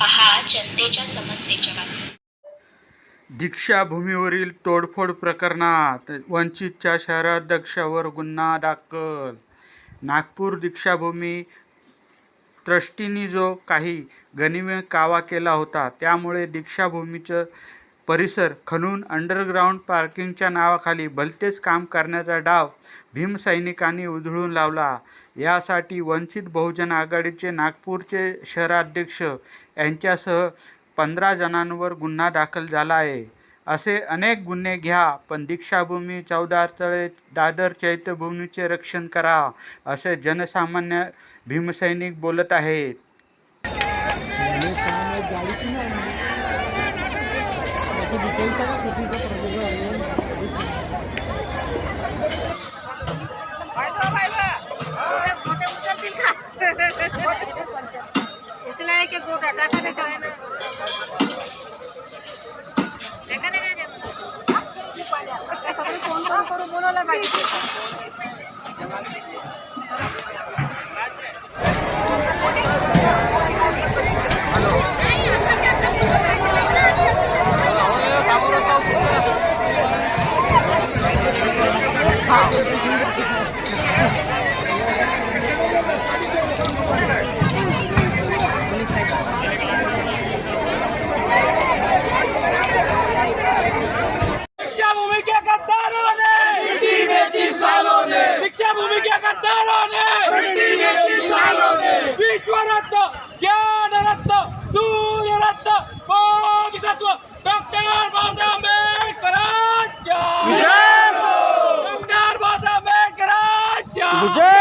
पहा जनतेच्या समस्येच्या बातम्या दीक्षाभूमीवरील तोडफोड प्रकरणात वंचितच्या शहराध्यक्षावर गुन्हा दाखल. नागपूर दीक्षाभूमी ट्रस्टींनी जो काही गनिमे कावा केला होता त्यामुळे दीक्षाभूमीचं परिसर खणून अंडरग्राऊंड पार्किंगच्या नावाखाली भलतेच काम करण्याचा डाव भीमसैनिकांनी उधळून लावला. यासाठी वंचित बहुजन आघाडीचे नागपूरचे शहराध्यक्ष यांच्यासह पंधरा जणांवर गुन्हा दाखल झाला आहे. असे अनेक गुन्हे घ्या पण दीक्षाभूमी चौदारतळे दादर चैत्यभूमीचे रक्षण करा असे जनसामान्य भीमसैनिक बोलत आहेत. उचलाय की गोटा टाका त्याच्यावर ना. टाका ना फोन करून बोलवलं पाहिजे ભૂમિકા વિશ્વ રત્ન જ્ઞાન રત્ન સૂર્ય રત્ન विजय!